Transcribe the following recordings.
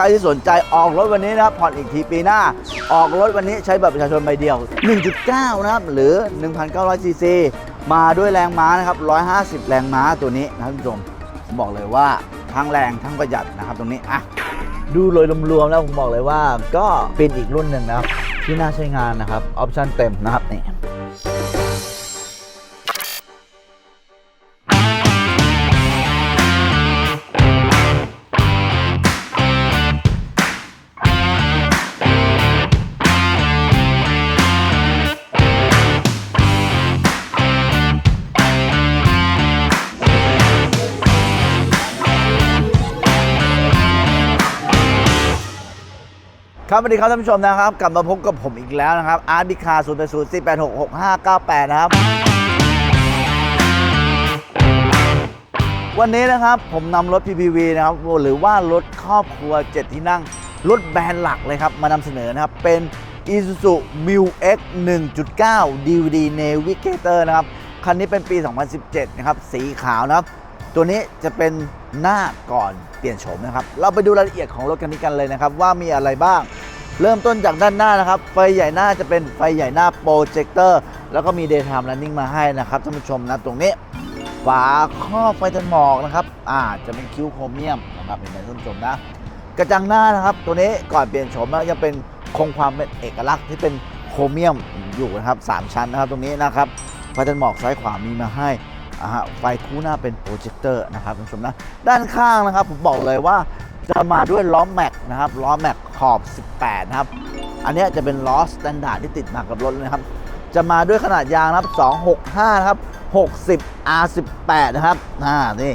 รที่สนใจออกรถวันนี้นะครับผ่อนอีกทีปีหน้า ออกรถวันนี้ใช้บัตรประชาชนใบเดียว 1.9 นะครับ หรือ 1,900ซีซีมาด้วยแรงม้านะครับ 150 แรงม้าตัวนี้นะครับคุณผู้ชมผมบอกเลยว่าทั้งแรงทั้งประหยัดนะครับตรงนี้อะดูโดยรวมๆแล้วผมบอกเลยว่าก็เป็นอีกรุ่นหนึ่งนะครับที่น่าใช้งานนะครับออปชั่นเต็มนะครับนี่ ครับสวัสดีครับท่านผู้ชมนะครับ กลับมาพบกับผมอีกแล้วนะครับ อาร์ดิคา0 8 0 4 8 6 6 5 9 8นะครับ วันนี้นะครับผมนำรถ PPV นะครับหรือว่ารถครอบครัว 7 ที่นั่ง รถแบรนด์หลักเลยครับ มานำเสนอนะครับ เป็น Isuzu Mu X 1.9 DVD Navigator นะครับ คันนี้เป็นปี 2017 นะครับ สีขาวนะครับ ตัวนี้จะเป็นหน้าก่อน เปลี่ยนโฉมนะครับ เราไปดูรายละเอียดของรถคันนี้กันเลยนะครับ ว่ามีอะไรบ้าง เริ่มต้นจากด้านหน้านะครับ ไฟใหญ่หน้าจะเป็นไฟใหญ่หน้าโปรเจคเตอร์แล้วก็มี Daytime Running มาให้นะครับท่านผู้ชมนะตรงนี้ ฝาครอบไฟตันหมอกนะครับอ่าจะเป็นคิ้วโครเมียมนะครับเห็นไหมท่านผู้ชมนะ กระจังหน้านะครับ ตัวนี้ก่อนเปลี่ยนโฉมแล้วยังเป็นคงความเป็นเอกลักษณ์ที่เป็นโครเมียมอยู่นะครับสามชั้นนะครับตรงนี้นะครับไฟตันหมอกซ้ายขวามีมาให้ ฮะไฟคู่หน้าเป็นโปรเจคเตอร์นะครับท่านผู้ชมนะด้านข้างนะครับผมบอกเลยว่าจะมาด้วยล้อแม็กนะครับล้อแม็กขอบ 18 นะครับ อันนี้จะเป็นล้อสแตนดาร์ดที่ติดมากับรถเลยครับ จะมาด้วยขนาดยางนะครับ 265 นะครับ 60 R18 นะครับอ่านี่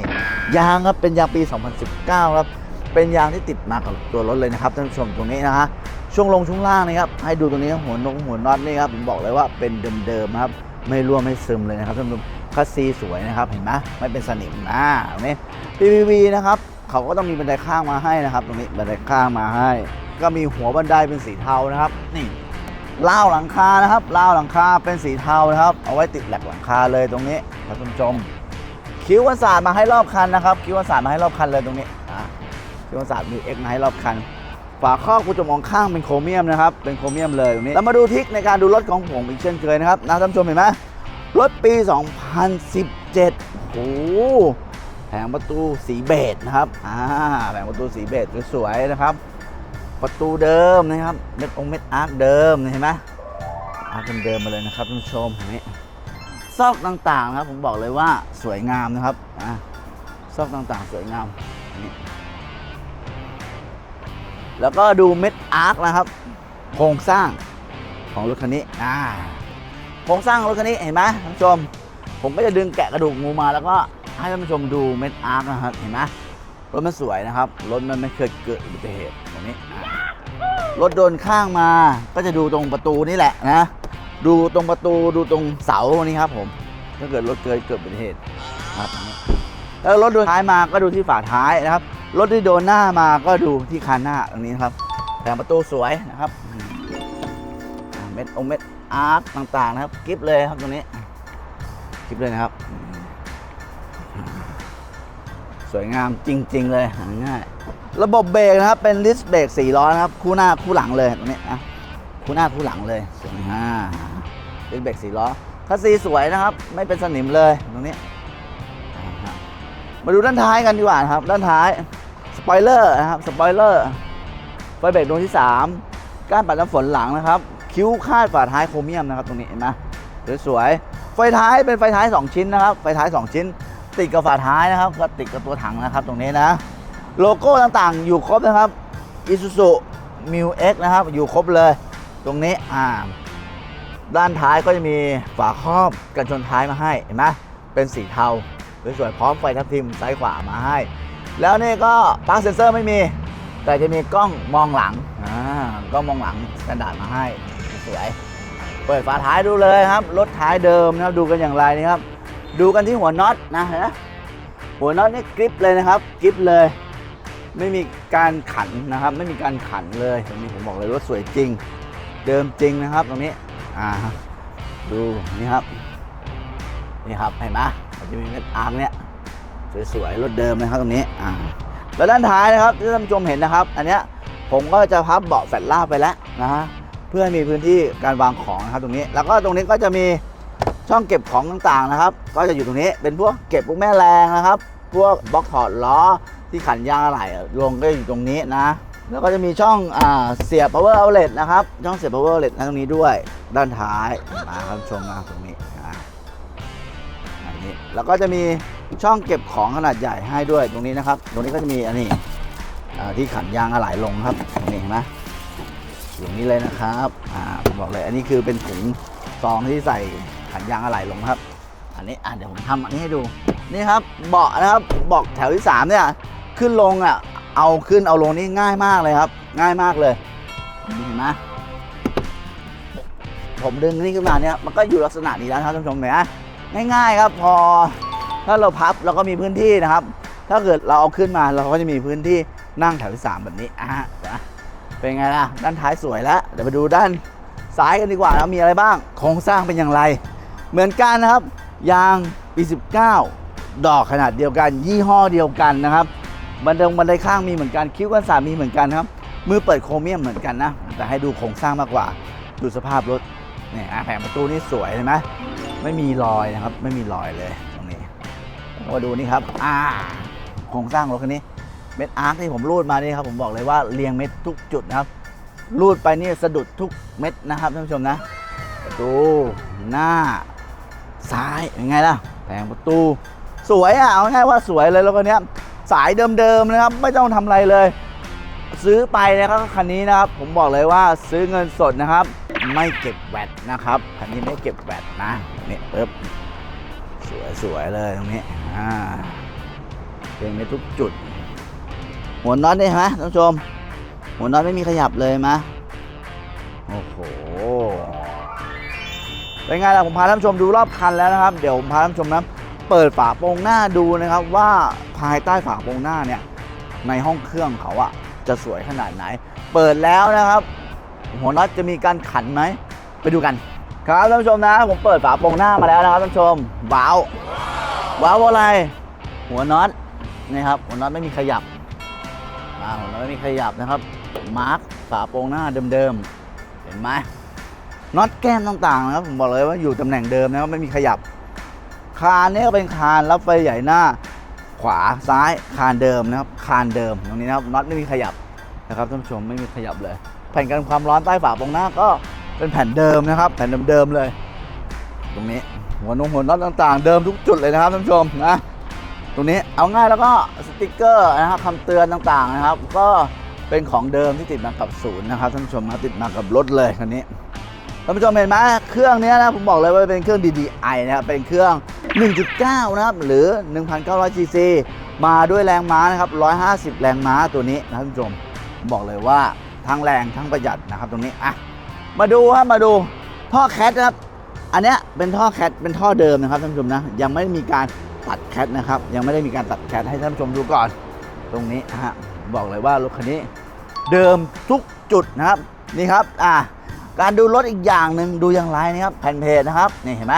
ยางครับเป็นยางปี 2019 ครับ เป็นยางที่ติดมากับตัวรถเลยนะครับท่านผู้ชมตรงนี้นะฮะช่วงลงช่วงล่างนี่ครับ ให้ดูตรงนี้หัวนงหัวน็อตนี่ครับผมบอกเลยว่าเป็นเดิมๆครับ ไม่รั่วไม่ซึมเลยนะครับท่านผู้ชม คัสซีสวยนะครับเห็นไหมไม่เป็นสนิมนะตรงนี้ PVV นะครับเขาก็ต้องมีบันไดข้างมาให้นะครับ ตรงนี้บันไดข้างมาให้ ก็มีหัวบันไดเป็นสีเทานะครับ นี่ล่าวหลังคานะครับล่าวหลังคาเป็นสีเทานะครับ เอาไว้ติดแหลกหลังคาเลยตรงนี้ครับท่านผู้ชมคิ้ววันศาสตร์มาให้รอบคันนะครับ คิ้ววันศาสตร์มาให้รอบคันเลยตรงนี้อะคิ้ววันศาสตร์มีเอ็กมาให้รอบคันฝาครอบกระจกมองข้างเป็นโครเมียมนะครับ เป็นโครเมียมเลยตรงนี้แล้วมาดูทิกในการดูรถของผมอีกเช่นเคยนะครับนะท่านผู้ชมเห็นไหม รถปี 2017 โอ้โหแผงประตูสีเบจนะครับ อ่า แผงประตูสีเบจสวยๆนะครับ ประตูเดิมนะครับ เม็ดองเม็ดอาร์คเดิมเห็นไหมอาร์คเดิมมาเลยนะครับท่านผู้ชมเห็นไหมซอกต่างๆนะครับผมบอกเลยว่าสวยงามนะครับ อะซอกต่างๆ สวยงามนี่แล้วก็ดูเม็ดอาร์คนะครับ โครงสร้างของรถคันนี้ อ่า โครงสร้างรถคันนี้เห็นไหมท่านผู้ชม ผมก็จะดึงแกะกระดูกงูมาแล้วก็ให้ท่านผู้ชมดูเม็ดอาร์คนะครับเห็นไหมรถมันสวยนะครับรถมันไม่เคยเกิดอุบัติเหตุตรงนี้รถโดนข้างมาก็จะดูตรงประตูนี่แหละนะ ดูตรงประตูดูตรงเสาตรงนี่ครับผมถ้าเกิดรถเกิดเกิดอุบัติเหตุครับอันนี้แล้วรถโดนท้ายมาก็ดูที่ฝาท้ายนะครับ รถที่โดนหน้ามาก็ดูที่คันหน้าตรงนี้ครับแผงประตูสวยนะครับเม็ดองเม็ด อาร์คต่างๆนะครับกิฟเลยครับตรงนี้กิฟเลยนะครับ สวยงามจริง ๆ เลยหาง่าย ระบบเบรกนะครับเป็นลิสเบรก4ล้อนะครับ คู่หน้าคู่หลังเลยตรงนี้นะคู่หน้าคู่หลังเลยสวยอ่าเป็นเบรกสี่ล้อคัสซีสวยนะครับ ไม่เป็นสนิมเลยตรงนี้ มาดูด้านท้ายกันดีกว่านะครับ ด้านท้ายสปอยเลอร์นะครับสปอยเลอร์ไฟเบรกดวงที่ 3ก้านปัดน้ำฝนหลังนะครับ คิ้วคาดฝาท้ายโครเมียมนะครับตรงนี้เห็นไหมสวยๆไฟท้ายเป็นไฟท้าย 2 ชิ้นนะครับไฟท้าย 2 ชิ้น ติดกับฝาท้ายนะครับก็ติดกับตัวถังนะครับตรงนี้นะโลโก้ต่างๆ อยู่ครบนะครับ Isuzu Mu X นะครับอยู่ครบเลย ตรงนี้อ่าด้านท้ายก็จะมีฝาครอบกันชนท้ายมาให้เห็นไหมเป็นสีเทาสวยๆพร้อมไฟทับทิมซ้ายขวามาให้ แล้วนี่ก็ปลั๊กเซนเซอร์ไม่มี แต่จะมีกล้องมองหลังอ่ากล้องมองหลังสแตนดาร์ดมาให้ สวย เปิดฝาท้ายดูเลยครับ รถท้ายเดิมนะครับ ดูกันอย่างไรนี่ครับ ดูกันที่หัวน็อตนะเห็นไหมหัวน็อตนี่กริปเลยนะครับกริปเลย ไม่มีการขันนะครับ ไม่มีการขันเลยตรงนี้ผมบอกเลยรถสวยจริง เดิมจริงนะครับ ตรงนี้อ่าดูนี่ครับนี่ครับเห็นไหมมันจะมีเม็ดอาร์คเนี่ยสวยๆรถเดิมนะครับตรงนี้อ่าแล้วด้านท้ายนะครับที่ท่านผู้ชมเห็นนะครับ อันเนี้ยผมก็จะพับเบาะแฟลตล่าไปแล้วนะฮะ เพื่อให้มีพื้นที่การวางของนะครับตรงนี้ แล้วก็ตรงนี้ก็จะมีช่องเก็บของต่างๆนะครับ ก็จะอยู่ตรงนี้เป็นพวกเก็บพวกแม่แรงนะครับ พวกบล็อกถอดล้อที่ขันยางอะไหล่ลงก็อยู่ตรงนี้นะ แล้วก็จะมีช่องอ่าเสียบ power outlet นะครับ ช่องเสียบ power outlet นะตรงนี้ด้วยด้านท้ายมาครับชมนะตรงนี้อ่าอันนี้แล้วก็จะมีช่องเก็บของขนาดใหญ่ให้ด้วยตรงนี้นะครับ ตรงนี้ก็จะมีอันนี้ที่ขันยางอะไหล่ลงครับตรงนี้เห็นไหม อย่างนี้เลยนะครับอ่าผมบอกเลยอันนี้คือเป็นถุงซองที่ใส่ขันยางอะไหล่ลงครับ อันนี้อะเดี๋ยวผมทำอันนี้ให้ดูนี่ครับเบาะนะครับเบาะแถวที่3เนี่ยขึ้นลงอะเอาขึ้นเอาลงนี่ง่ายมากเลยครับ ง่ายมากเลยเห็นไหมผมดึงนี่ขึ้นมาเนี่ยมันก็อยู่ลักษณะนี้แล้วครับท่านผู้ชมเห็นไหมง่ายๆครับ พอถ้าเราพับเราก็มีพื้นที่นะครับ ถ้าเกิดเราเอาขึ้นมาเราก็จะมีพื้นที่นั่งแถวที่3แบบนี้อะ เป็นไงล่ะ ด้านท้ายสวยแล้ว เดี๋ยวไปดูด้านซ้ายกันดีกว่านะมีอะไรบ้าง โครงสร้างเป็นอย่างไร เหมือนกันนะครับ ยางปี19 ดอกขนาดเดียวกัน ยี่ห้อเดียวกันนะครับบันไดบันไดข้างมีเหมือนกัน คิ้วกันสามมีเหมือนกันครับ มือเปิดโครเมียมเหมือนกันนะ แต่ให้ดูโครงสร้างมากกว่า ดูสภาพรถเนี่ยแผงประตูนี่สวยเห็นไหมไม่มีรอยนะครับ ไม่มีรอยเลยตรงนี้มาดูนี่ครับ อ่า โครงสร้างรถคันนี้ เม็ดอาร์คที่ผมรูดมานี่ครับผมบอกเลยว่าเรียงเม็ดทุกจุดนะครับรูดไปนี่สะดุดทุกเม็ดนะครับท่านผู้ชมนะประตูหน้า ซ้ายเป็นไงล่ะแผงประตู สวยอะเอาง่ายว่าสวยเลยแล้วก็เนี้ยสายเดิมๆนะครับ ไม่ต้องทำอะไรเลย ซื้อไปนะครับคันนี้นะครับ ผมบอกเลยว่าซื้อเงินสดนะครับ ไม่เก็บแวตนะครับคันนี้ไม่เก็บแวตนะนี่ปึ๊บสวยๆเลยตรงนี้อ่าเป็นไปทุกจุด หัวน็อตนี่เห็นไหมท่านผู้ชม หัวน็อตไม่มีขยับเลยเห็นไหมโอ้โหเป็นไงล่ะผมพาท่านผู้ชมดูรอบคันแล้วนะครับ เดี๋ยวผมพาท่านผู้ชมนะเปิดฝาโปรงหน้าดูนะครับ ว่าภายใต้ฝาโปรงหน้าเนี่ยในห้องเครื่องเขาอะจะสวยขนาดไหน เปิดแล้วนะครับ หัวน็อตจะมีการขันไหมไปดูกัน ครับท่านผู้ชมนะ ผมเปิดฝาโปรงหน้ามาแล้วนะครับท่านผู้ชมว้าวว้าวอะไร หัวน็อตนี่ครับหัวน็อตไม่มีขยับ อ่าหัวไม่มีขยับนะครับ มาร์กฝาโปรงหน้าเดิมๆ เห็นไหมน็อตแก้มต่างๆนะครับผมบอกเลยว่าอยู่ตำแหน่งเดิมนะครับไม่มีขยับ คานนี้ก็เป็นคานรับไฟใหญ่หน้า ขวาซ้ายคานเดิมนะครับ คานเดิมตรงนี้นะครับน็อตไม่มีขยับนะครับท่านผู้ชมไม่มีขยับเลย แผ่นกันความร้อนใต้ฝาโปรงหน้าก็เป็นแผ่นเดิมนะครับ แผ่นเดิมๆเลย ตรงนี้หัวนงหัวน็อตต่างๆ เดิมทุกจุดเลยนะครับท่านผู้ชมนะ ตรงนี้เอาง่ายแล้วก็สติกเกอร์นะครับคำเตือนต่างๆนะครับ ก็เป็นของเดิมที่ติดมากับศูนย์นะครับท่านผู้ชมนะติดมากับรถเลยคันนี้ท่านผู้ชมเห็นไหมเครื่องนี้นะผมบอกเลยว่าเป็นเครื่อง DDI นะครับเป็นเครื่อง 1.9 นะครับหรือ 1,900 cc มาด้วยแรงม้านะครับ 150 แรงม้าตัวนี้นะท่านผู้ชมบอกเลยว่าทั้งแรงทั้งประหยัดนะครับตรงนี้อะมาดูครับมาดูท่อแคทนะครับ อันเนี้ยเป็นท่อแคทเป็นท่อเดิมนะครับท่านผู้ชมนะยังไม่มีการ ตัดแคทนะครับ ยังไม่ได้มีการตัดแคทให้ท่านผู้ชมดูก่อน ตรงนี้ฮะบอกเลยว่ารถคันนี้ เดิมทุกจุดนะครับนี่ครับอะการดูรถอีกอย่างหนึ่งดูอย่างไรนะครับแผ่นเพจนะครับนี่เห็นไหม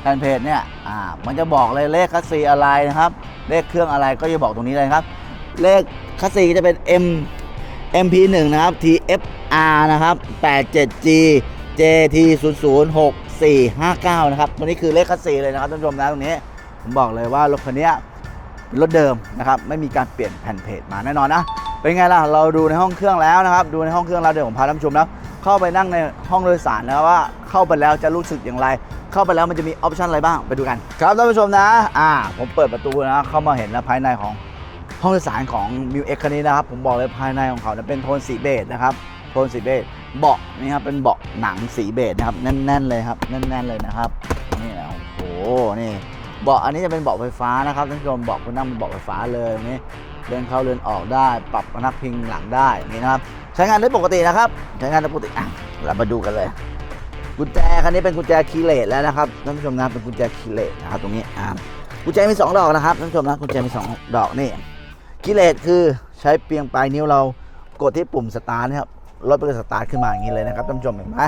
แผ่นเพจเนี่ยอ่ามันจะบอกเลยเลขคัสซีอะไรนะครับ เลขเครื่องอะไรก็จะบอกตรงนี้เลยครับ เลขคัสซีจะเป็น M MP1 นะครับ TFR นะครับ 87G JT 006459 นะครับ ตัวนี้คือเลขคัสซีเลยนะครับท่านผู้ชมนะตรงนี้ ผมบอกเลยว่ารถคันนี้เป็นรถเดิมนะครับไม่มีการเปลี่ยนแผ่นเพจมาแน่นอนนะเป็นไงล่ะเราดูในห้องเครื่องแล้วนะครับ ดูในห้องเครื่องแล้วเดี๋ยวผมพาท่านผู้ชมนะเข้าไปนั่งในห้องโดยสารนะว่าเข้าไปแล้วจะรู้สึกอย่างไร เข้าไปแล้วมันจะมีออปชันอะไรบ้างไปดูกัน ครับท่านผู้ชมนะอ่าผมเปิดประตูนะเข้ามาเห็นแล้วภายในของห้องโดยสารของ m ิวเอ็กคันนี้นะครับ ผมบอกเลยภายในของเขาเนี่ยเป็นโทนสีเบจนะครับโทนสีเบจเบาะนี่ครับเป็นเบาะหนังสีเบจนะครับแน่นๆเลยครับแน่นๆเลยนะครับนี่โอ้โหนี่ เบาะอันนี้จะเป็นเบาะไฟฟ้านะครับท่านผู้ชมเบาะคุณนั่งเป็นเบาะไฟฟ้าเลยนี่เดินเข้าเดินออกได้ ปรับพนักพิงหลังได้นี้นะครับ ใช้งานได้ปกตินะครับ ใช้งานได้ปกติอะเรามาดูกันเลย กุญแจคันนี้เป็นกุญแจคีเลสแล้วนะครับท่านผู้ชมนะเป็นกุญแจคีเลสนะครับตรงนี้อ่ากุญแจมีสองดอกนะครับท่านผู้ชมนะกุญแจมีสองดอกนี่คีเลสคือใช้เพียงปลายนิ้วเรากดที่ปุ่มสตาร์ทนะครับรถก็จะสตาร์ทขึ้นมาอย่างนี้เลยนะครับท่านผู้ชมเห็นไหม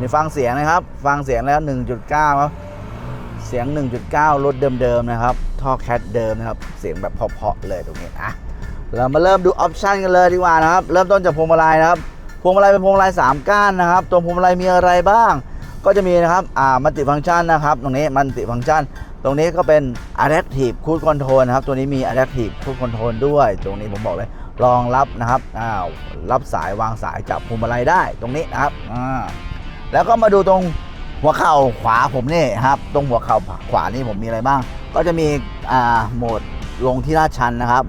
นี่ฟังเสียงนะครับ ฟังเสียงแล้ว 1.9ครับ เสียง 1.9 รถเดิมๆนะครับ ท่อแคทเดิมนะครับ เสียงแบบเพาะๆเลยตรงนี้นะเรามาเริ่มดูออปชันกันเลยดีกว่านะครับ เริ่มต้นจากพวงมาลัยนะครับ พวงมาลัยเป็นพวงมาลัย3ก้านนะครับ ตัวพวงมาลัยมีอะไรบ้าง ก็จะมีนะครับ อ่า มัลติฟังก์ชันนะครับ ตรงนี้มัลติฟังก์ชัน ตรงนี้ก็เป็น Adaptive Cruise Control นะครับ ตัวนี้มี Adaptive Cruise Control ด้วย ตรงนี้ผมบอกเลยรองรับนะครับ อ้าว รับสายวางสายจับพวงมาลัยได้ ตรงนี้นะครับ อ่า แล้วก็มาดูตรง หัวเข่าขวาผมนี่ครับตรงหัวเข่าขวานี่ผมมีอะไรบ้าง ก็จะมีอ่าโหมดลงที่ลาดชันนะครับ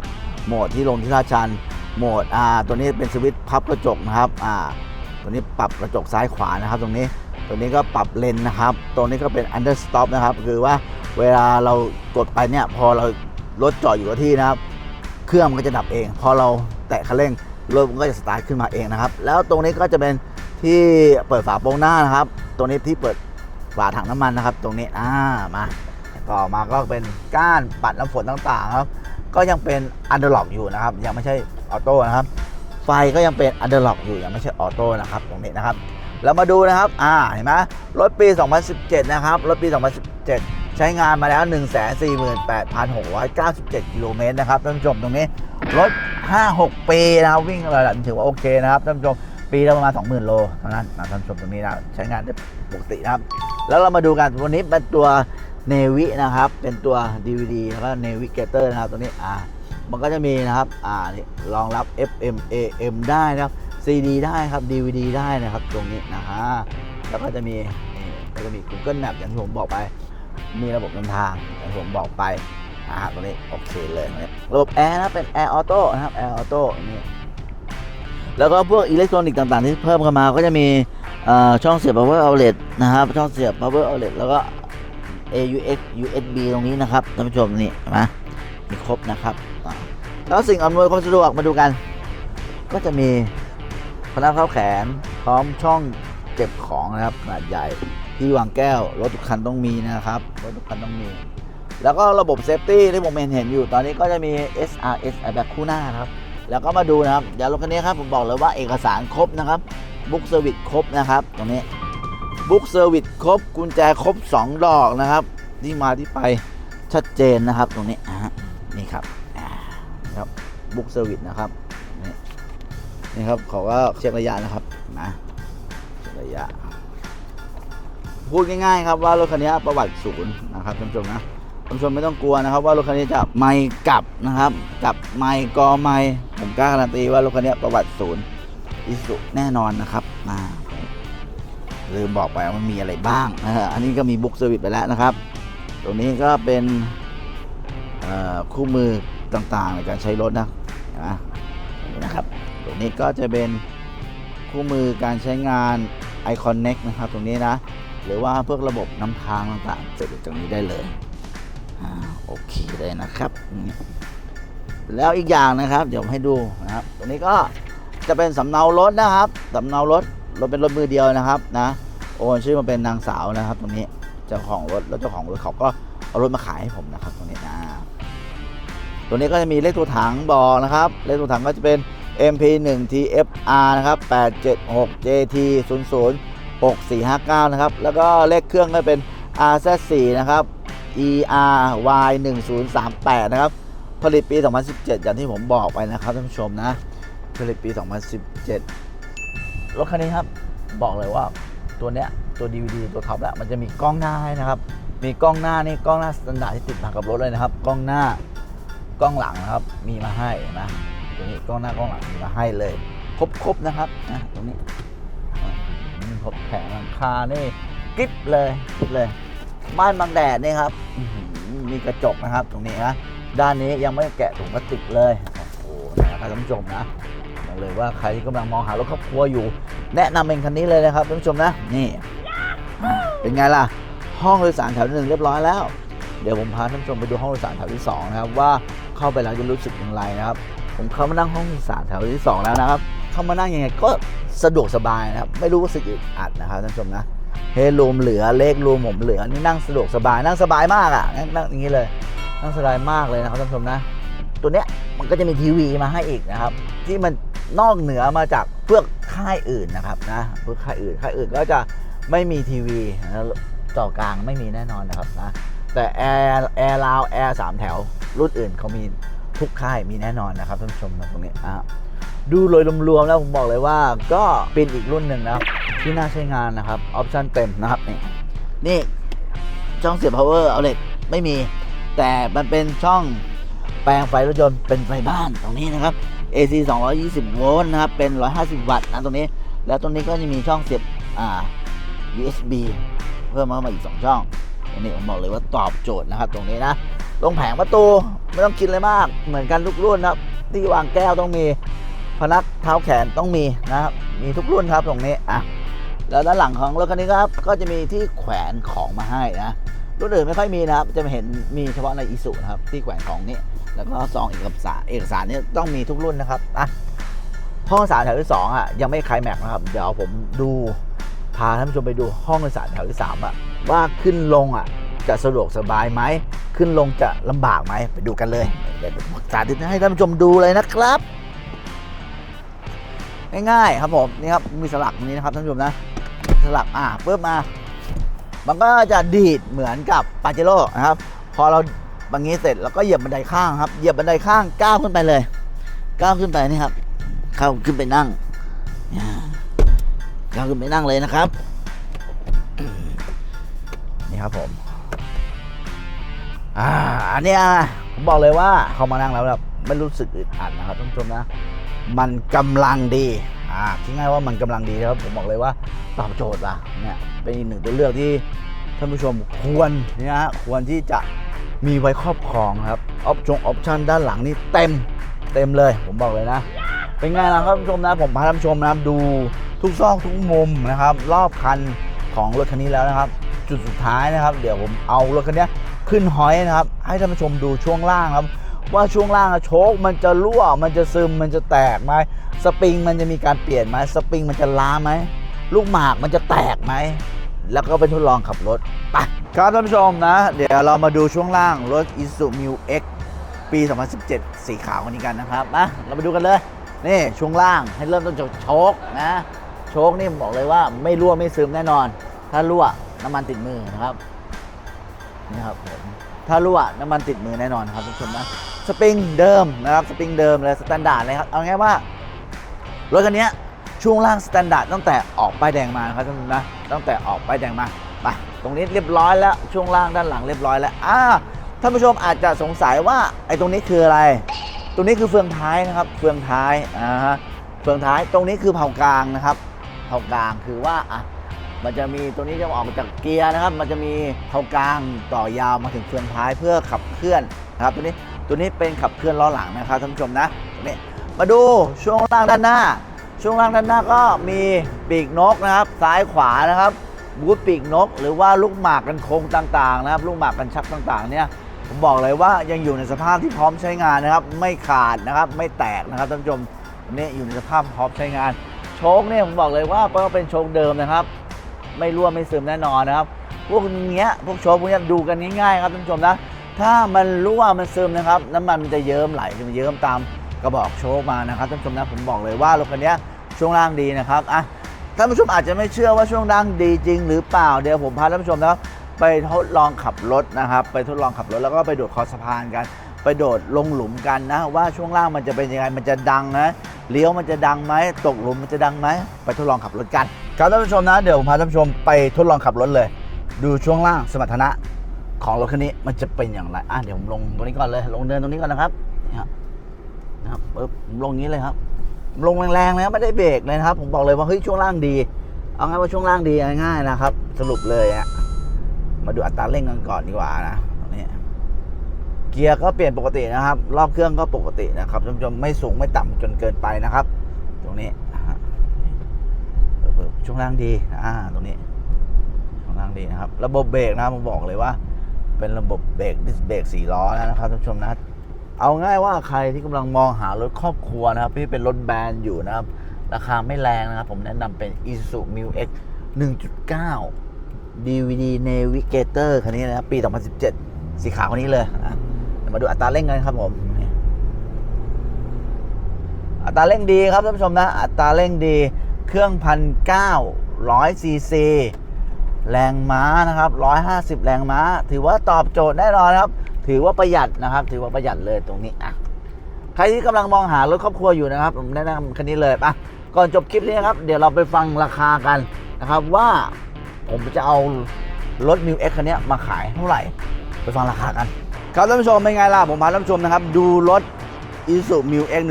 โหมดที่ลงที่ลาดชัน โหมดอ่าตัวนี้เป็นสวิตช์พับกระจกนะครับอ่าตัวนี้ปรับกระจกซ้ายขวานะครับ ตรงนี้ตัวนี้ก็ปรับเลนนะครับตัวนี้ก็เป็น under stop นะครับ คือว่าเวลาเรากดไปเนี่ยพอเรารถจอดอยู่กับที่นะครับ เครื่องมันก็จะดับเอง พอเราแตะคันเร่งรถมันก็จะสตาร์ทขึ้นมาเองนะครับ แล้วตรงนี้ก็จะเป็น ที่เปิดฝาโปรงหน้านะครับตรงนี้ที่เปิดฝาถังน้ำมันนะครับ ตรงนี้อ่ามาต่อมาก็เป็นก้านปัดน้ำฝนต่างๆครับ ก็ยังเป็นอันเดอร์ล็อกอยู่นะครับ ยังไม่ใช่ออโต้นะครับ ไฟก็ยังเป็นอันเดอร์ล็อกอยู่ยังไม่ใช่ออโต้นะครับ ตรงนี้นะครับ เรามาดูนะครับ อ่าเห็นไหมรถปี 2017 นะครับ รถปี 2017 ใช้งานมาแล้ว 148,697 กิโลเมตรนะครับท่านผู้ชมตรงนี้รถ 5-6 ปีนะครับวิ่งระดับถือว่าโอเคนะครับท่านผู้ชม ปีละประมาณ 20,000 โลเท่านั้นนะท่านชมตรงนี้นะใช้งานได้ปกตินะครับ แล้วเรามาดูกันวันนี้เป็นตัวเนวินะครับ เป็นตัว DVD แล้วก็ Navigator นะครับตัวนี้อ่ามันก็จะมีนะครับอ่านี่รองรับ FM AM ได้นะครับ CD ได้ครับ DVD ได้นะครับตรงนี้นะฮะแล้วก็จะมีนี่แล้วก็มี Google Map อย่างที่ผมบอกไป มีระบบนำทางอย่างที่ผมบอกไปนะฮะตรงนี้โอเคเลยนะระบบแอร์นะเป็นแอร์ออโต้นะครับแอร์ออโต้นี่ แล้วก็พวกอิเล็กทรอนิกส์ต่างๆ ที่เพิ่มเข้ามาก็จะมีช่องเสียบ power outlet นะครับ ช่องเสียบ power outlet แล้วก็ AUX USB ตรงนี้นะครับท่านผู้ชมนี่เห็นไหมมีครบนะครับ แล้วสิ่งอำนวยความสะดวกมาดูกัน ก็จะมีพนักเข้าแขนพร้อมช่องเก็บของนะครับขนาดใหญ่ที่วางแก้ว รถทุกคันต้องมีนะครับ รถทุกคันต้องมี แล้วก็ระบบเซฟตี้ที่ผมเห็นเห็นอยู่ตอนนี้ก็จะมี SRS airbag คู่หน้านะครับ แล้วก็มาดูนะครับ เดี๋ยวรถคันนี้ครับผมบอกเลยว่าเอกสารครบนะครับบุ๊กเซอร์วิสครบนะครับ ตรงนี้บุ๊กเซอร์วิสครบกุญแจครบ 2 ดอกนะครับที่มาที่ไปชัดเจนนะครับตรงนี้อะฮะนี่ครับครับบุ๊กเซอร์วิสนะครับนี่นี่ครับเขาก็เช็คระยะนะครับนะเช็คระยะ พูดง่ายๆครับว่ารถคันนี้ประวัติศูนย์นะครับท่านผู้ชมนะ ท่านผู้ชมไม่ต้องกลัวนะครับ ว่ารถคันนี้จะไม่กลับนะครับกลับไม่กอไม่ผมกล้าการันตีว่ารถคันนี้ประวัติศูนย์อิสุแน่นอนนะครับมาลืมบอกไปว่ามันมีอะไรบ้างนะฮะอันนี้ก็มีบุ๊กเซอร์วิสไปแล้วนะครับ ตรงนี้ก็เป็นคู่มือต่างๆในการใช้รถนะนไหมนี่นะครับ ตรงนี้ก็จะเป็นคู่มือการใช้งาน Icon Next นะครับ ตรงนี้นะ หรือว่าพวกระบบนำทางต่างๆเสร็จตรงนี้ได้เลย โอเคเลยนะครับ แล้วอีกอย่างนะครับ เดี๋ยวให้ดูนะครับ ตรงนี้ก็จะเป็นสำเนารถนะครับสำเนารถรถเป็นรถมือเดียวนะครับนะโอนชื่อมาเป็นนางสาวนะครับ ตรงนี้เจ้าของรถแล้วเจ้าของรถเขาก็เอารถมาขายให้ผมนะครับ ตรงนี้นะตัวนี้ก็จะมีเลขตัวถังบอกนะครับเลขตัวถังก็จะเป็น MP1 TFR นะครับ 876 JT 00 6459 นะครับ แล้วก็เลขเครื่องก็เป็น RZ4 นะครับ ERY 1038นะครับ ผลิตปี 2017 อย่างที่ผมบอกไปนะครับท่านผู้ชมนะ ผลิตปี 2017 รถคันนี้ครับบอกเลยว่าตัวเนี้ยตัว DVD ตัวท็อปแล้วมันจะมีกล้องหน้าให้นะครับ มีกล้องหน้านี่กล้องหน้าสแตนดาร์ดที่ติดมากับรถเลยนะครับ กล้องหน้ากล้องหลังนะครับ มีมาให้นะตัวนี้กล้องหน้ากล้องหลังมีมาให้เลย ครบๆนะครับนะตรงนี้อืมครบแผงหลังคานี่กิ๊บเลยกิ๊บเลย ม่านบังแดดนี่ครับอื้อหือมีกระจกนะครับตรงนี้นะด้านนี้ยังไม่แกะถุงพลาสติกเลยโอ้โหนะครับท่านผู้ชมนะบอกเลยว่าใครที่กำลังมองหารถครอบครัวอยู่ แนะนำเป็นคันนี้เลยนะครับท่านผู้ชมนะนี่เป็นไงล่ะ ห้องโดยสารแถวหนึ่งเรียบร้อยแล้ว เดี๋ยวผมพาท่านผู้ชมไปดูห้องโดยสารแถวที่สองนะครับว่าเข้าไปแล้วจะรู้สึกอย่างไรนะครับ ผมเข้ามานั่งห้องโดยสารแถวที่สองแล้วนะครับ เข้ามานั่งยังไงก็สะดวกสบายนะครับ ไม่รู้ว่าสึกอึดอัดนะครับท่านผู้ชมนะ เฮดรูมเหลือเลขรูมผมเหลือนี่นั่งสะดวกสบายนั่งสบายมากอะนั่งนั่งอย่างนี้เลย นั่งสบายมากเลยนะครับท่านผู้ชมนะ ตัวเนี้ยมันก็จะมีทีวีมาให้อีกนะครับ ที่มันนอกเหนือมาจากเพื่อค่ายอื่นนะครับนะเพื่อค่ายอื่นค่ายอื่นก็จะไม่มีทีวีนะจอกลางไม่มีแน่นอนนะครับนะแต่แอร์แอร์ลาวแอร์สามแถวรุ่นอื่นเขามีทุกค่ายมีแน่นอนนะครับท่านผู้ชมตรงนี้อะ ดูโดยรวมๆแล้วผมบอกเลยว่าก็เป็นอีกรุ่นหนึ่งนะครับที่น่าใช้งานนะครับออปชั่นเต็มนะครับนี่นี่ช่องเสียบ power outlet ไม่มี แต่มันเป็นช่องแปลงไฟรถยนต์เป็นไฟบ้านตรงนี้นะครับ AC 220 โวลต์นะครับ เป็น 150 วัตต์นะตรงนี้ แล้วตรงนี้ก็จะมีช่องเสียบอ่า USB เพิ่มมามาอีก 2 ช่องตรงนี้ผมบอกเลยว่าตอบโจทย์นะครับตรงนี้นะตรงแผงประตูไม่ต้องคิดเลยมาก เหมือนกันทุกรุ่นนะครับ ที่วางแก้วต้องมี พนักเท้าแขนต้องมีนะครับ มีทุกรุ่นครับตรงนี้อะแล้วด้านหลังของรถคันนี้ครับก็จะมีที่แขวนของมาให้นะรุ่นอื่นไม่ค่อยมีนะครับ จะเห็นมีเฉพาะในอิสุนะครับ ที่แขวนของนี้ แล้วก็ซองเอกสารเอกสารนี่ต้องมีทุกรุ่นนะครับอะห้องสารแถวที่สองอะยังไม่คลายแม็กนะครับ เดี๋ยวผมดูพาท่านผู้ชมไปดูห้องโดยสารแถวที่สามอะว่าขึ้นลงอะจะสะดวกสบายไหม ขึ้นลงจะลำบากไหมไปดูกันเลยเดี๋ยวผมสาธิตให้ท่านผู้ชมดูเลยนะครับ ง่ายๆครับผมนี่ครับมีสลักตรงนี้นะครับท่านผู้ชมนะสลักอ่าปุ๊บมา มันก็จะดีดเหมือนกับปาเจโร่นะครับพอเราบางนี้เสร็จเราก็เหยียบบันไดข้างครับเหยียบบันไดข้างก้าวขึ้นไปเลยก้าวขึ้นไปนี่ครับเข้าขึ้นไปนั่งอ่าเข้าขึ้นไปนั่งเลยนะครับนี่ครับผมอ่าอันนี้ผมบอกเลยว่าเขามานั่งแล้วแบบไม่รู้สึกอึดอัดนะครับท่านผู้ชมนะ มันกำลังดีอ่าคิดง่ายว่ามันกำลังดีนะครับผมบอกเลยว่าตอบโจทย์ละเนี่ยเป็นอีกหนึ่งตัวเลือกที่ท่านผู้ชมควรเนี่ยฮะควรที่จะมีไว้ครอบครองครับออปชงออปชันด้านหลังนี่เต็มเต็มเลยผมบอกเลยนะ เป็นไงล่ะครับท่านผู้ชมนะผมพาท่านผู้ชมนะครับดูทุกซอกทุกมุมนะครับ รอบคันของรถคันนี้แล้วนะครับ จุดสุดท้ายนะครับ เดี๋ยวผมเอารถคันนี้ขึ้นหอยนะครับ ให้ท่านผู้ชมดูช่วงล่างครับ ว่าช่วงล่างอะโชคมันจะรั่ว มันจะซึม มันจะแตกไหมสปริงมันจะมีการเปลี่ยนไหมสปริงมันจะล้าไหมลูกหมากมันจะแตกไหม แล้วก็ไปทดลองขับรถไปครับท่านผู้ชมนะ เดี๋ยวเรามาดูช่วงล่างรถ Isuzu Mu X ปี 2017 สีขาวคนนี้กันนะครับนะเราไปดูกันเลย นี่ช่วงล่างให้เริ่มต้นจากโชคนะโชคนี่บอกเลยว่าไม่รั่วไม่ซึมแน่นอน ถ้ารั่วน้ำมันติดมือนะครับนี่ครับผม ถ้ารั่วน้ำมันติดมือแน่นอนครับทุกคนนะสปริงเดิมนะครับสปริงเดิมเลยสแตนดาร์ดเลยครับเอาง่ายว่ารถคันนี้ช่วงล่างสแตนดาร์ดตั้งแต่ออกป้ายแดงมาครับทุกคนนะตั้งแต่ออกป้ายแดงมาไปตรงนี้เรียบร้อยแล้วช่วงล่างด้านหลังเรียบร้อยแล้วอ่าท่านผู้ชมอาจจะสงสัยว่าไอ้ตรงนี้คืออะไร ตรงนี้คือเฟืองท้ายนะครับเฟืองท้ายอ่าเฟืองท้ายตรงนี้คือเผากลางนะครับเผากลางคือว่าอะ มันจะมีตัวนี้จะออกมาจากเกียร์นะครับ มันจะมีเท้ากลางต่อยาวมาถึงเฟืองท้ายเพื่อขับเคลื่อนนะครับ ตัวนี้ตัวนี้เป็นขับเคลื่อนล้อหลังนะครับท่านผู้ชมนะตัวนี้มาดูช่วงล่างด้านหน้า ช่วงล่างด้านหน้าก็มีปีกนกนะครับ ซ้ายขวานะครับบูทปีกนก หรือว่าลูกหมากกันโค้งต่างๆนะครับ ลูกหมากกันชักต่างๆ เนี่ยผมบอกเลยว่ายังอยู่ในสภาพที่พร้อมใช้งานนะครับ ไม่ขาดนะครับ ไม่แตกนะครับท่านผู้ชมตัวนี้อยู่ในสภาพพร้อมใช้งาน โชคเนี่ยผมบอกเลยว่าก็เป็นโชคเดิมนะครับ ไม่รั่วไม่ซึมแน่นอนนะครับ พวกเนี้ยพวกโชว์พวกเนี้ยดูกันง่ายๆครับท่านผู้ชมนะถ้ามันรั่วมันซึมนะครับน้ำมันมันจะเยิ้มไหลมันเยิ้มตามกระบอกโชว์มานะครับท่านผู้ชมนะผมบอกเลยว่ารถคันนี้ช่วงล่างดีนะครับอะท่านผู้ชมอาจจะไม่เชื่อว่าช่วงล่างดีจริง หรือเปล่าเดี๋ยวผมพาท่านผู้ชมนะครับไปทดลองขับรถนะครับ ไปทดลองขับรถแล้วก็ไปโดดคอสะพานกัน ไปโดดลงหลุมกันนะ ว่าช่วงล่างมันจะเป็นยังไงมันจะดังนะเลี้ยวมันจะดังไหมตกหลุมมันจะดังไหมไปทดลองขับรถกัน ครับท่านผู้ชมนะเดี๋ยวผมพาท่านผู้ชมไปทดลองขับรถเลย ดูช่วงล่างสมรรถนะของรถคันนี้มันจะเป็นอย่างไรอะเดี๋ยวผมลงตรงนี้ก่อนเลย ลงเดินตรงนี้ก่อนนะครับนี่ครับนะครับปึ๊บผมลงนี้เลยครับ ลงแรงๆเลยไม่ได้เบรกเลยนะครับ ผมบอกเลยว่าเฮ้ยช่วงล่างดี เอาง่ายว่าช่วงล่างดีง่ายๆนะครับ สรุปเลยอะมาดูอัตราเร่งกันก่อนดีกว่านะ กียร์ก็เปลี่ยนปกตินะครับรอบเครื่องก็ปกตินะครับท่านผู้ชมไม่สูงไม่ต่ำจนเกินไปนะครับ ตรงนี้ช่วงล่างดีอ่าตรงนี้ช่วงล่างดีนะครับ ระบบเบรกนะผมบอกเลยว่า เป็นระบบเบรกดิสเบรกสี่ล้อแล้วนะครับท่านผู้ชมนะเอาง่ายว่าใครที่กำลังมองหารถครอบครัวนะครับที่เป็นรถแบรนด์อยู่นะครับ ราคาไม่แรงนะครับ ผมแนะนำเป็น Isuzu Mu X 1.9 DVD Navigator คันนี้นะครับปี 2017 สีขาวคันนี้เลยนะ ดี๋ยวมาดูอัตราเร่งกันครับผม อัตราเร่งดีครับท่านผู้ชมนะ อัตราเร่งดี เครื่องพันเก้าร้อยซีซีแรงม้านะครับ 150 แรงม้า ถือว่าตอบโจทย์แน่นอนครับ ถือว่าประหยัดนะครับ ถือว่าประหยัดเลยตรงนี้อะใครที่กำลังมองหารถครอบครัวอยู่นะครับ ผมแนะนำคันนี้เลยปะก่อนจบคลิปนี้ครับ เดี๋ยวเราไปฟังราคากันนะครับว่าผมจะเอารถ m ิวเอ็กคันนี้มาขายเท่าไหร่ ไปฟังราคากัน ครับท่านผู้ชมเป็นไงล่ะ ผมพาท่านผู้ชมนะครับ ดูรถ i s u m i x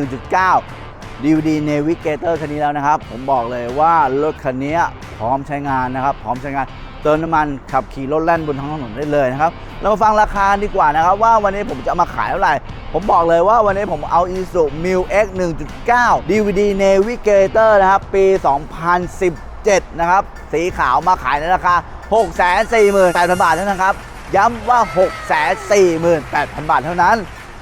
1.9 DVD Navigator คันนี้แล้วนะครับ ผมบอกเลยว่ารถคันนี้พร้อมใช้งานนะครับ พร้อมใช้งานเติมน้ำมันขับขี่รถแล่นบนท้องถนนได้เลยนะครับ เรามาฟังราคาดีกว่านะครับ ว่าวันนี้ผมจะมาขายเท่าไหร่ ผมบอกเลยว่าวันนี้ผมเอา i s u m i x 1.9 DVD Navigator นะครับ ปี 2017 นะครับ สีขาวมาขายในราคา 648,000 บาทเท่านั้นครับ ย้ำว่า 648,000 บาทเท่านั้น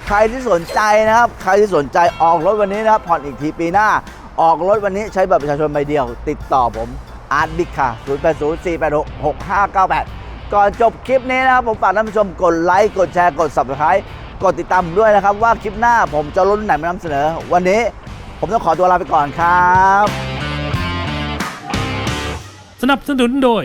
ใครที่สนใจนะครับ ใครที่สนใจออกรถวันนี้นะครับ ผ่อนอีกทีปีหน้า ออกรถวันนี้ใช้บัตรประชาชนใบเดียว ติดต่อผมอาร์ตบิ๊กค่ะ 0804866598 ก่อนจบคลิปนี้นะครับ ผมฝากท่านผู้ชมกดไลค์ กดแชร์ กด subscribe กดติดตามด้วยนะครับว่าคลิปหน้าผมจะรุ่นไหนมานำเสนอ วันนี้ผมต้องขอตัวลาไปก่อนครับ สนับสนุนโดย